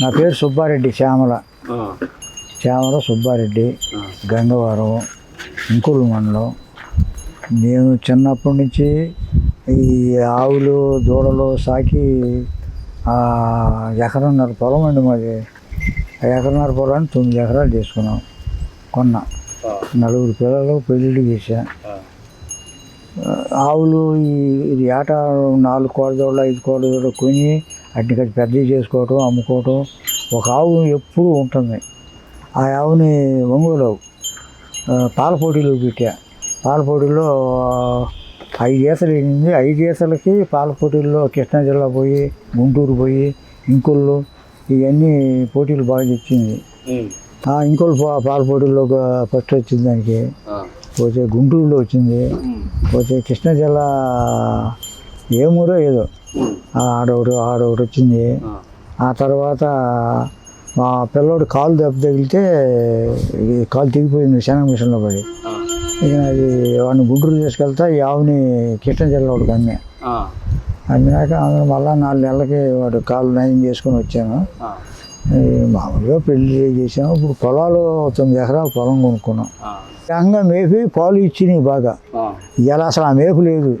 నా పేరు సుబ్బారెడ్డి శ్యామల. శ్యామల సుబ్బారెడ్డి గంగవరం ఇంకులు మండలం. నేను చిన్నప్పటి నుంచి ఈ ఆవులు దూడలు సాకి ఎకరన్నర పొలం అండి మాది. ఎకరన్నర పొలాన్ని తొమ్మిది ఎకరాలు చేసుకున్నాం. కొన్నా. నలుగురు పిల్లలు పెళ్ళిళ్ళు చేశా. ఆవులు ఈ ఇది ఏట నాలుగు కోడదోళ్ళు ఐదు కోడదోళ్ళు కొని అట్ని కట్టి పెద్దవి చేసుకోవటం అమ్ముకోవటం. ఒక ఆవు ఎప్పుడూ ఉంటుంది. ఆ ఆవుని ఒంగోలు ఆవు. ఆ, పాల పోటీలు పెట్టా. పాల పోటీల్లో ఐదు ఈతలు వెళ్ళింది ఐదు పాల పోటీల్లో కృష్ణా జిల్లా పోయి గుంటూరు పోయి ఇంకుళ్ళు ఇవన్నీ పోటీలు బాగా తెచ్చింది. ఉమ్, ఆ ఇంకోళ్ళు పా- పాల పోటీల్లో ఫస్ట్ వచ్చింది దానికి. పోతే గుంటూరులో వచ్చింది. పోతే కృష్ణా జిల్లా ఏమూరో ఏదో. ఉమ్, ఆ ఆడొకటి ఆడొకటి వచ్చింది. ఆ, తర్వాత మా పిల్లోడు కాలు దెబ్బ తగిలితే కాలు తెగిపోయింది శనగ మిషన్లో పడి. ఇక అది వాడిని గుంటూరు తీసుకెళ్తా ఈ ఆవుని కృష్ణా జిల్లా వాడికి అమ్మే. అమ్మినాక ఆమె మళ్ళా నాలుగు నెలలకి వాడు కాలు నయం చేసుకొని వచ్చాను. మామూలుగా పెళ్ళి చేసాము. ఇప్పుడు పొలాలు తొమ్మిది ఎకరాలు పొలం కొనుక్కున్నాం. రంగా మేపి పాలు ఇచ్చినాయి బాగా. ఇవాళ అసలు ఆ మేపు లేదు.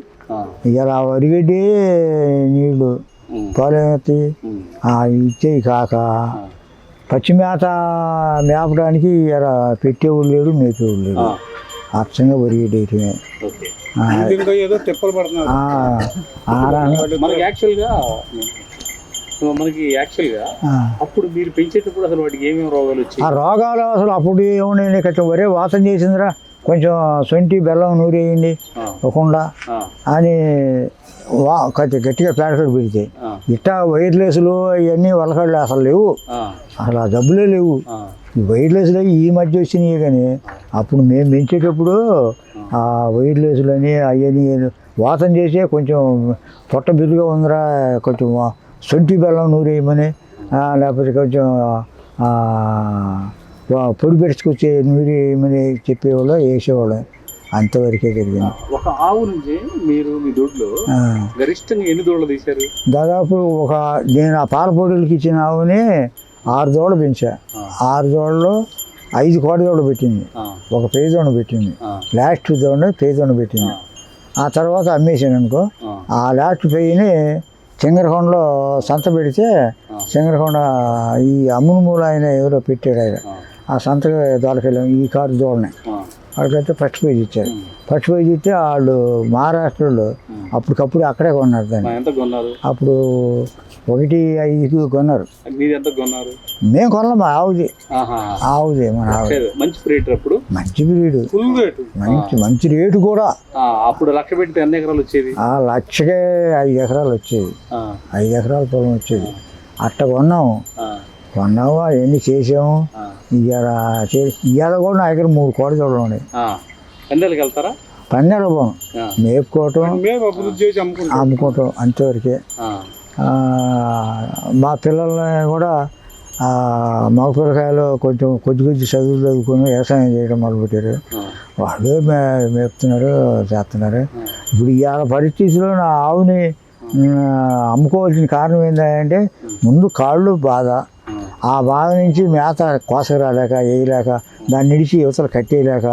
ఇవాళ వరిగడ్డి నీళ్ళు ఉమ్, ఇచ్చేయి కాక పచ్చి మేత మేపడానికి ఇలా పెట్టేవాళ్ళు లేడు మేపేవాళ్ళు లేడు అచ్చంగా ఇంకా ఏదో తిప్పలు పడుతున్నారు. మనకి యాక్చువల్గా. అప్పుడు మీరు పెంచేటప్పుడు అసలు వాటికి ఏమేమి రోగాలు వచ్చాయి? ఆ రోగాలు అసలు అప్పుడు ఏమున్నాయి కొంచెం వరే వాసన చేసిందిరా. కొంచెం సొంటి బెల్లం నూరేయండి ఆ, అని వా కొంచెం గట్టిగా ప్యాకెట్ పెడితే. ఇట్టా వైర్లెస్లు ఇవన్నీ వలకళ్ళు అసలు లేవు. అసలు ఆ జబ్బులే లేవు. ఈ వైర్లెస్లు ఈ మధ్య వచ్చినాయి కానీ అప్పుడు మేము పెంచేటప్పుడు ఆ. వైర్లెస్లు అని అవన్నీ వాసన చేసే కొంచెం పొట్ట బిరుగా ఉందిరా. కొంచెం సొంటి బెల్లం నూరేయమని లేకపోతే కొంచెం పొడి పెట్టుకొచ్చే నూరేయమని చెప్పేవాళ్ళు వేసేవాళ్ళు. అంతవరకే జరిగింది. ఒక ఆవు నుంచి మీరు మీ దొడ్లో గరిష్టంగా ఎన్ని దూడలు తీశారు? దాదాపు ఒక నేను ఆ పాల పొడులకి ఇచ్చిన ఆవుని ఆరు దోళ్ళు పెంచా. ఆరు దోళ్ళు ఐదు కోడి దోళ్ళు పెట్టింది. ఒక పేద దోణ పెట్టింది. లాస్ట్ దోణ పేద దోణ పెట్టింది. ఆ. తర్వాత అమ్మేసాను అనుకో ఆ, లాస్ట్ పెయ్యిని చింగరకొండలో సంత పెడితే చింగరకొండ ఈ అమ్మును మూల ఆయన ఎవరో పెట్టాడు ఆయన. ఆ, సంతకి దోలకెళ్ళాం ఈ కారు దోడని ఆ, వాళ్ళకైతే ఫస్ట్ పేజ్ ఇచ్చారు. ఫస్ట్ పేజ్ ఇస్తే వాళ్ళు మహారాష్ట్రలో. అప్పటికప్పుడు అక్కడే కొన్నారు దాన్ని. అప్పుడు ఒకటి ఐదుకి కొన్నారు. కొన్నారు? మేము కొనలేం ఆవుది. ఆవుది మన మంచి రేట్ అప్పుడు? మంచి బ్రీడు. Full rate. మంచి మంచి రేటు కూడా. ఆ, అప్పుడు లక్ష పెడితే ఎన్ని ఎకరాలు వచ్చేది? ఆ లక్షకే ఐదు ఎకరాలు వచ్చేది. ఐదు ఎకరాల పొలం వచ్చేది. అట్ట కొన్నాము. ఆ, కొన్నాము అవన్నీ చేసాము. ఇవాళ ఇవాళ కూడా నా దగ్గర మూడు కోడి చూడలు ఉన్నాయి. ఎండలకి వెళ్తారా? పన్నెల పోను. మేపుకోవటం అమ్ముకోవటం అంతవరకే. మా పిల్లల్ని కూడా ఆ, మగ పిల్లకాయలు కొంచెం కొద్ది కొద్ది చదువులు చదువుకొని వ్యవసాయం చేయడం మొదలుపెట్టారు. వాళ్ళు మే మేపుతున్నారు చేస్తున్నారు. ఇప్పుడు ఇవాళ పరిస్థితిలో నా ఆవుని అమ్ముకోవాల్సిన కారణం ఏంటంటే ముందు కాళ్ళు బాధ. ఆ, బాధ నుంచి మేత కోసరాలేక వేయలేక దాన్ని నిడిచి యువతలు కట్టేయలేక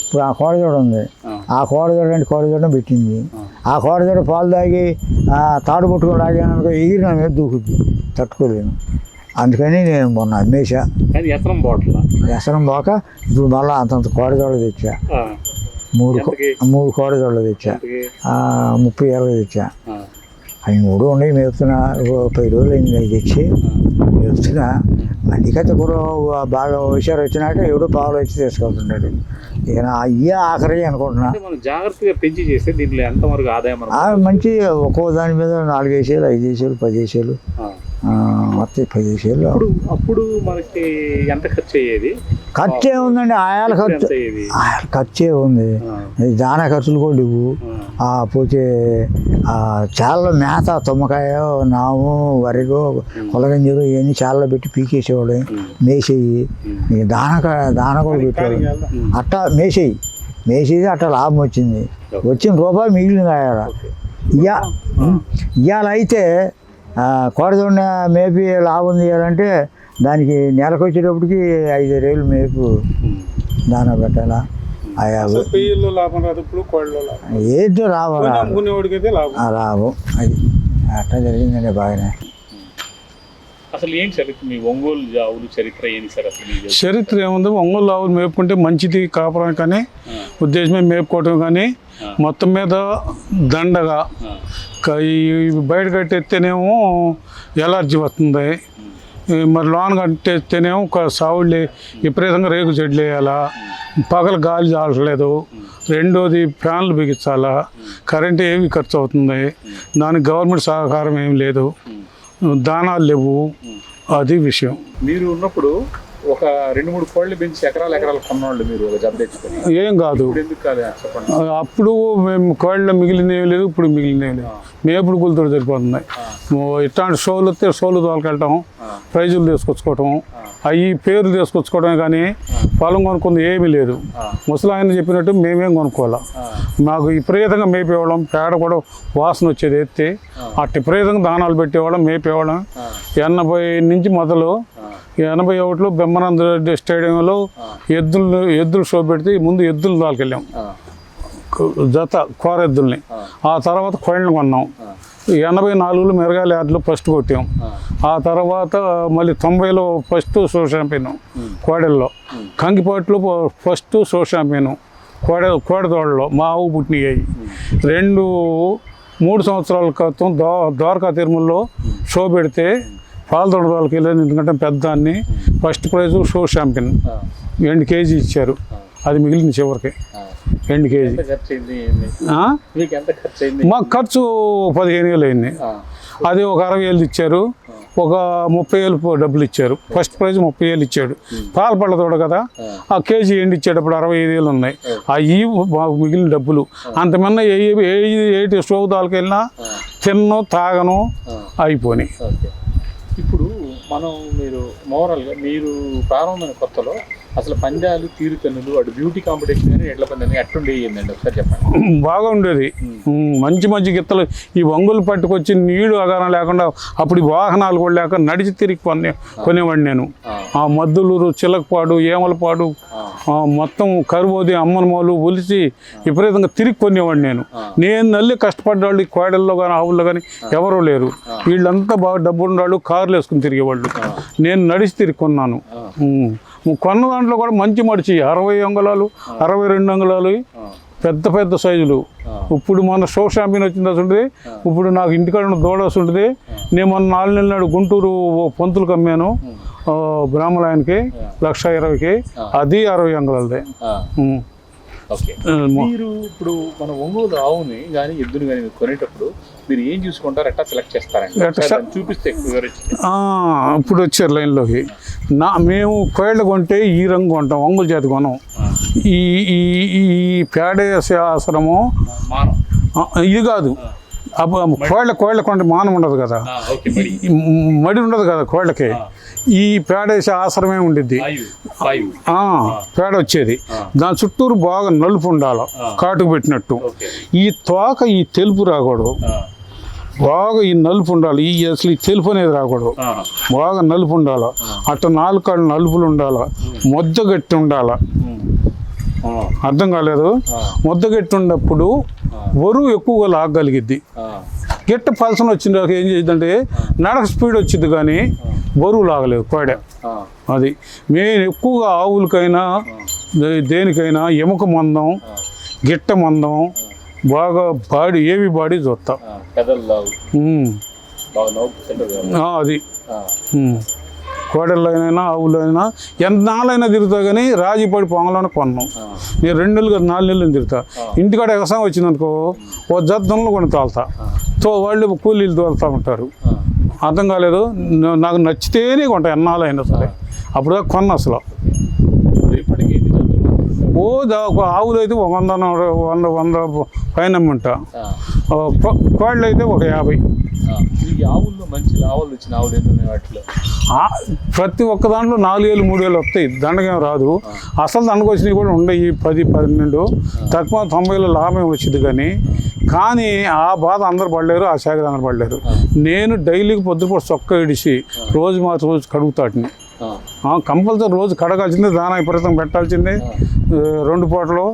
ఇప్పుడు ఆ కోడదోడ ఉంది. ఆ. ఆ కోడదోడ అంటే కోడదోడ పెట్టింది ఆ కోడదోడ పాలు తాగి ఆ, తాడు పట్టుకొని లాగాను ఎగిరి నా మీద దూకుద్ది. తట్టుకోలేను. అందుకని నేను మొన్న అమ్మేశా. ఎసరం బాటిల్? వ్యసనం పోక ఇప్పుడు మళ్ళీ అంతంత కోడదోడ తెచ్చా. మూడు? మూడు కోడదోళ్ళు తెచ్చా. ముప్పై ఇరవై తెచ్చా. అవి మూడు ఉన్నాయి మేపుతున్నా పది రోజులు అయింది తెచ్చి. మేపుతున్నా. కథ కూడా బాగా హుషారు వచ్చినాక ఎవడో పావులు వచ్చి తీసుకెళ్తున్నాడు ఇక నా అయ్యే ఆఖరి అనుకుంటున్నా. మనం జాగ్రత్తగా పెంచి చేస్తే దీంట్లో ఎంతవరకు ఆదాయం మంచి ఒక్కో దాని మీద నాలుగు వేసేలు ఐదు వేసేలు పది వేసేలు ఆ. ఆ, మొత్తం పది వేసేలు అప్పుడు అప్పుడు మనకి ఎంత ఖర్చు అయ్యేది? ఖర్చు ఏముందండి ఆయాల ఖర్చు. ఆయాల ఖర్చే ఉంది. దానా ఖర్చులు కూడా ఆ, పోతే ఆ, చాలా మేత తుమ్మకాయ నాము వరిగో కొలగంజలు ఇవన్నీ చాలా పెట్టి పీకేసేవాడు మేసేయి. దాన దాన కూడా పెట్టాడు. అట్టా మేసేయి. మేసేది అట్ట లాభం వచ్చింది. వచ్చిన రూపాయి మిగిలింది ఓకే. ఇయా ఇవాళ అయితే ఆ, కోడదొన్న మేపి లాభం తీయాలంటే దానికి నెలకు వచ్చేటప్పటికి ఐదు వేలు మేపు దానా పెట్టాలా? లాభం రాదు ఇప్పుడు కోళ్ళలో లాభం. ఏదో లాభం ఆ లాభం అది. అట్లా జరిగిందండి బాగానే. అసలు ఏంటి సార్ మీ ఒంగోలు ఆవులు చరిత్ర ఏంటి సార్ అసలు? చరిత్ర ఏముంది? ఒంగోలు ఆవులు మేపుకుంటే మంచిది కాపురం కానీ ఉద్దేశమే మేపుకోవటం కానీ మొత్తం మీద దండగా ఈ బయట కట్టెత్తేనేమో ఎలర్జీ వస్తుంది. మరి లోన్ కట్టేస్తేనేమో ఒక సావుళ్ళు విపరీతంగా రేగు చెట్లు వేయాలా పగల గాలి చాలట్లేదు రెండోది ఫ్యాన్లు బిగించాలా కరెంటు ఏమి ఖర్చు అవుతుంది దానికి గవర్నమెంట్ సహకారం ఏం లేదు దానాలు లేవు అది విషయం. మీరు ఉన్నప్పుడు ఒక రెండు మూడు కోళ్ళు పెంచి ఎకరాలు ఎకరాలు కొన్నవాళ్ళు మీరు ఒక జబ్బు తెచ్చుకొని. ఏం కాదు. ఎందుకు కాదు చెప్పండి. అప్పుడు మేము కోళ్ళ మిగిలినవి లేదు ఇప్పుడు మిగిలినవి లేదు మేపుడు గులతో సరిపోతున్నాయి. ఇట్లాంటి షోలు వస్తే షోలు తోలుకెళ్ళటం ప్రైజులు తీసుకొచ్చుకోవటం అవి పేర్లు తీసుకొచ్చుకోవడమే కానీ పొలం కొనుక్కుంది ఏమీ లేదు. ముసలాయన చెప్పినట్టు మేమేం కొనుక్కోవాలా. మాకు విపరీతంగా మేపేవాళ్ళం పేడ కూడా వాసన వచ్చేది ఎత్తి అట్టి విపరీతంగా దానాలు పెట్టేవాళ్ళం మేపేవాళ్ళం. ఎనభై నుంచి మొదలు ఎనభై ఒకటిలో బెమ్మనంద రెడ్డి స్టేడియంలో ఎద్దులు ఎద్దులు షో పెడితే ముందు ఎద్దులు దాల్కెళ్ళాం ఆ, జత కోర ఎద్దుల్ని. ఆ. తర్వాత కోళ్ళని కొన్నాం. ఎనభై నాలుగులో మెరగాలి యార్డులో ఫస్ట్ కొట్టాం. ఆ. తర్వాత మళ్ళీ తొంభైలో ఫస్ట్ షో ఛాంపియన్ కోడెల్లో. కంకిపాటులో ఫస్ట్ షో ఛాంపియన్ కోడె కోడెదోడలో మా ఆవు పుట్టినవి రెండు మూడు సంవత్సరాల క్రితం దో ద్వారకా తిరుమలలో షో పెడితే పాలతోడ వాళ్ళకి వెళ్ళాను ఎందుకంటే పెద్ద అన్ని ఫస్ట్ ప్రైజ్ షో ఛాంపియన్. రెండు కేజీ ఇచ్చారు. అది మిగిలిన చివరికి. రెండు కేజీ? మీకు ఖర్చు పదిహేను వేలు అయింది. అది ఒక అరవై వేలు ఇచ్చారు. ఒక ముప్పై వేలు డబ్బులు ఇచ్చారు. ఫస్ట్ ప్రైజ్ ముప్పై వేలు ఇచ్చాడు. పాల పళ్ళ తోడ కదా? ఆ. కేజీ ఎండి ఇచ్చేటప్పుడు అరవై ఐదు వేలు ఉన్నాయి. అవి మాకు మిగిలిన డబ్బులు. అంతమన్నా ఏ ఏ స్టోవ్ దానికి వెళ్ళినా తిన్ను తాగను అయిపోయినాయి. ఇప్పుడు మనం మీరు మోరల్గా మీరు ప్రారంభమైన కొత్తలో అసలు పందాలు తీరుతన్నులు అటు బ్యూటీ కాంపిటీషన్ కానీ ఎడ్ల పందాలు ఎట్లుండే ఏందండి? ఒకసారి చెప్పండి. బాగా ఉండేది ఉమ్, మంచి మంచి గిత్తలు. ఈ వంగులు పట్టుకొచ్చి నీళ్ళు అగారం లేకుండా అప్పుడు వాహనాలు కూడా లేక నడిచి తిరిగి కొనే కొనేవాడిని నేను. ఆ. మద్దులూరు చిలకపాడు ఏమలపాడు మొత్తం కరువోది అమ్మనమోలు ఒలిచి విపరీతంగా తిరిగి కొనేవాడిని నేను. నేను నల్లి కష్టపడ్డవాళ్ళు ఈ కోడల్లో కానీ ఆవుల్లో కానీ ఎవరూ లేరు. వీళ్ళంతా బాగా డబ్బు ఉన్నవాళ్ళు కార్లు వేసుకుని తిరిగేవాళ్ళు. నేను నడిచి తిరిగి కొన్నాను. కొన్న దాంట్లో కూడా మంచి మడిచి అరవై అంగుళాలు అరవై రెండు అంగుళాలు పెద్ద పెద్ద సైజులు. ఇప్పుడు మొన్న షో షాంపియన్ వచ్చింది ఇప్పుడు నాకు ఇంటికాడ ఉన్న దూడ ఉంటుంది నేను మొన్న నాలుగు నెలల నాడు గుంటూరు అమ్మాను ఆ, బ్రాహ్మణాయనకి లక్ష ఇరవైకి. అది అరవై అంగుళాలదే. మీరు ఇప్పుడు మన ఒంగోలు ఆవుని కానీ ఎద్దుని కానీ కొనేటప్పుడు మీరు ఏం చూసుకుంటారు? ఎట్లా సెలెక్ట్ చేస్తారండి. చూపిస్తే ఇప్పుడు వచ్చారు లైన్లోకి నా మేము కోళ్ళ కొంటే ఈ రంగు కొంటాం ఒంగుల జాతి కొనం. ఈ ఈ ఈ పేడేసే ఆశ్రమం ఇది కాదు. కోళ్ళ కోళ్ళ కొంటే మానం ఉండదు కదా. మడి. ఉండదు కదా కోళ్ళకి. ఈ పేడేసే ఆశ్రమే ఉండిద్ది. ఫైవ్ ఫైవ్ ఆ, పేడ వచ్చేది. దాని చుట్టూరు బాగా నలుపు ఉండాలి కాటుకు పెట్టినట్టు. ఈ తోక ఈ తెలుపు రాకూడదు. బాగా ఈ నలుపు ఉండాలి. ఈ అసలు ఈ తెలుపు అనేది రాకూడదు. బాగా నలుపు ఉండాలి. అట్ట నాలుగు కాళ్ళు నలుపులు ఉండాలి. ముద్ద గట్టి ఉండాలి. అర్థం కాలేదు? ముద్ద గట్టి ఉన్నప్పుడు బరువు ఎక్కువగా లాగగలిగిద్ది. గిట్ట పలసన వచ్చిన ఏం చేద్దంటే నడక స్పీడ్ వచ్చింది కానీ బరువు లాగలేదు కోడ అది మేము ఎక్కువగా ఆవులకైనా దేనికైనా ఎముక మందం గిట్ట మందం బాగా బాడీ ఏవి బాడీ చూస్తా అది. కోడళ్ళైనా ఆవులైనా ఎంత నాళ్ళైనా తిరుగుతా కానీ రాజీపడి పొంగలోనే కొన్నాం. నేను రెండు నెలలు కాదు నాలుగు నెలలు తిరుగుతా. ఇంటికాడ వ్యవసాయం వచ్చిందనుకో ఓ జద్దనలో కొని తోలుతా. తో వాళ్ళు కూలీలు తోలుతూ ఉంటారు. అర్థం కాలేదు. నాకు నచ్చితేనే కొంటా ఎన్నాళ్ళైనా సరే. అప్పుడు కొన్న అసలు ఇప్పుడు ఇప్పటికి ఎన్ని జతలు? ఓ దా- ఒక ఆవులు అయితే ఒక వంద వంద వంద పైన ఉంటా కోళ్ళు అయితే ఒక యాభై. ఆవుల్లో మంచి ఆవులు వచ్చిన ఆవులు ఎన్ని ఉన్నాయి వాటిలో? ప్రతి ఒక్క దాంట్లో నాలుగు వేలు మూడు వేలు వస్తాయి. దండగేం రాదు. అసలు దండకు వచ్చినవి కూడా ఉండయి పది పన్నెండు. తక్కువ తొంభైలో లాభం వచ్చింది కానీ కానీ ఆ బాధ అందరు పడలేరు ఆ శాఖ అందరు పడలేరు. నేను డైలీకి పొద్దుపూట చొక్క ఇడిచి రోజు మా రోజు కడుగుతాటిని కంపల్సరీ రోజు కడగాల్సిందే దానా విపరీతం పెట్టాల్సిందే. రెండు పూటలు.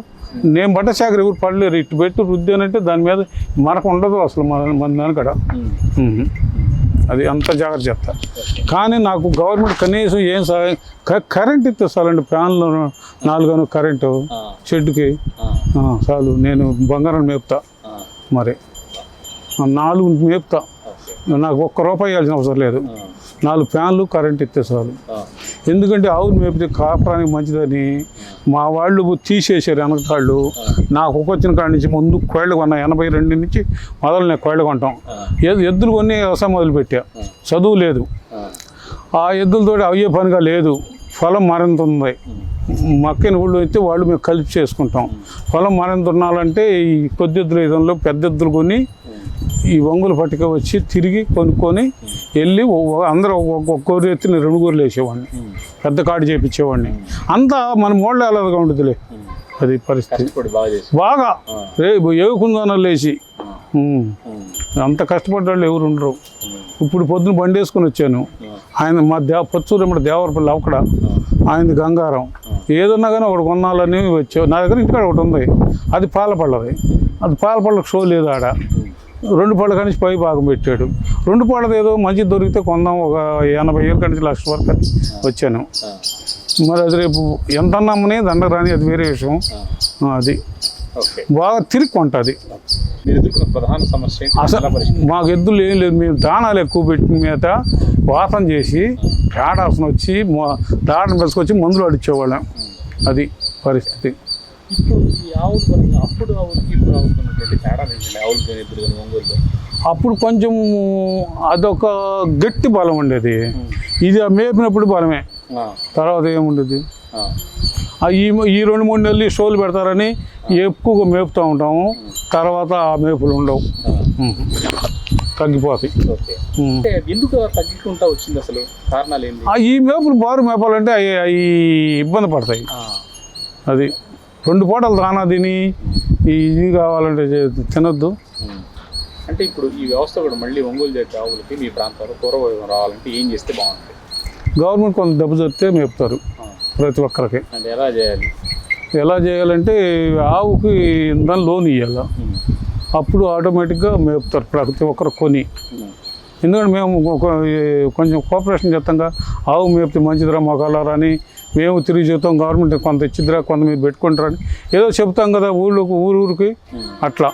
నేను బట్ట శాఖ ఎవరు పడలేరు ఇటు పెట్టి అంటే దాని మీద మనకు ఉండదు అసలు మన మన దానికడ అది అంత జాగ్రత్త చెప్తా కానీ నాకు గవర్నమెంట్ కనీసం ఏం సహాయం కరెంట్ ఇస్తే చాలండి ఫ్యాన్లు నాలుగు కరెంటు షెడ్కి చాలు నేను బంగారం మేపుతా. మరి నాలుగు మేపుతా. నాకు ఒక్క రూపాయి ఇవ్వాల్సిన అవసరం లేదు. నాలుగు ఫ్యాన్లు కరెంట్ ఇస్తే చాలు. ఆ, ఎందుకంటే ఆవులు మేపితే కాపురానికి మంచిదని మా వాళ్ళు తీసేసారు వెనకతాళ్ళు నాకు ఒక వచ్చిన కాడి నుంచి ముందు కోళ్ళు కొన్నా ఎనభై రెండు నుంచి మొదలు నేను కోళ్ళు కొంటాం. ఎద్దులు కొన్ని వ్యవసాయం మొదలుపెట్టా. చదువు లేదు. ఆ, ఎద్దులతో అయ్యే పనిగా లేదు. పొలం మరింత ఉంది. మక్కని ఊళ్ళో అయితే వాళ్ళు మేము కలిపి చేసుకుంటాం. పొలం మరింత ఉన్నాలంటే ఈ కొద్ది ఎద్దుల విధంలో పెద్ద ఎద్దులు కొని ఈ ఒంగులు పట్టుక వచ్చి తిరిగి కొనుక్కొని వెళ్ళి అందరూ ఒక్కొక్క ఎత్తిన రెండు గొర్రెలు వేసేవాడిని. పెద్ద కాడు చేపించేవాడిని. అంతా మన మోళ్ళ అలాగా ఉంటుందిలే అది పరిస్థితి. బాగా రేపు ఏకుందన లేచి. అంత కష్టపడ్డాళ్ళు ఎవరు ఉండరు. ఇప్పుడు పొద్దున బండి వేసుకొని వచ్చాను ఆయన మా దేవ పొత్తూరు దేవరపల్లి అక్కడ ఆయనది గంగారం. ఏదన్నా కానీ ఒకటి కొనాలని వచ్చావు నా దగ్గర ఇంటికాడ ఒకటి ఉంది. అది పాల పళ్ళది అది పాల పళ్ళకి షో లేదు ఆడ. రెండు పళ్ళ కానీ పై భాగం పెట్టాడు. రెండు పళ్ళది ఏదో మంచి దొరికితే కొందాం ఒక ఎనభై ఏళ్ళ కానీ లక్ష వరకు అని వచ్చాను. మరి అది రేపు ఎంత అమ్మని దండ రాని అది వేరే విషయం. అది ఓకే. బాగా తిరిగి కొంటుంది? అసలు? మాకు ఎద్దులు ఏం లేదు మేము దానాలు ఎక్కువ పెట్టిన మీద వాసన చేసి పేడాసన వచ్చి దాటను పెసుకొచ్చి మందులు అడిచేవాళ్ళం. అది పరిస్థితి. ఇప్పుడు ఈ ఆవుల పరంగా అప్పుడు ఆవులకి ఇప్పుడు ఆవులకి ఉన్నటువంటి తేడా ఏంటండి? ఆవులు కానీ ఎద్దులు కానీ ఒంగోలులో అప్పుడు కొంచెం అదొక గట్టి బలం ఉండేది. ఇది ఆ మేపినప్పుడు బలమే. తర్వాత ఏముండేది? ఈ ఈ రెండు మూడు నెలలు షోలు పెడతారని ఎక్కువగా మేపుతూ ఉంటాము. తర్వాత ఆ మేపులు ఉండవు. తగ్గిపోతాయి ఎందుకు తగ్గుకుంటా వచ్చింది అసలు? కారణాలు ఏంటి ఈ మేపులు బారు మేపాలంటే అవి అవి ఇబ్బంది పడతాయి. అది రెండు పూటలు దానా? తిని ఇది కావాలంటే తినొద్దు. అంటే ఇప్పుడు ఈ వ్యవస్థ కూడా మళ్ళీ ఒంగోలు జాతి ఆవులకి మీ ప్రాంతంలో పూర్వవైభవం రావాలంటే ఏం చేస్తే బాగుంటుంది? గవర్నమెంట్ కొంత దెబ్బ చెప్తే మేపుతారు ప్రతి ఒక్కరికి. అంటే ఎలా చేయాలి? ఎలా చేయాలంటే ఆవుకి దాని లోన్ ఇవ్వాలి అప్పుడు ఆటోమేటిక్గా మేపుతారు ప్రతి ఒక్కరు కొని. ఎందుకంటే మేము ఒక- కొంచెం కోఆపరేషన్ చేస్తాంగా ఆవు మేపితే మంచిదిరా మాకు అని. మేము తిరిగి చెప్తాం గవర్నమెంట్ కొంత ఇచ్చిద్దిరా కొంత మీరు పెట్టుకుంటారని. ఏదో చెప్తాం కదా ఊళ్ళోకి ఊరు ఊరికి. అట్లా.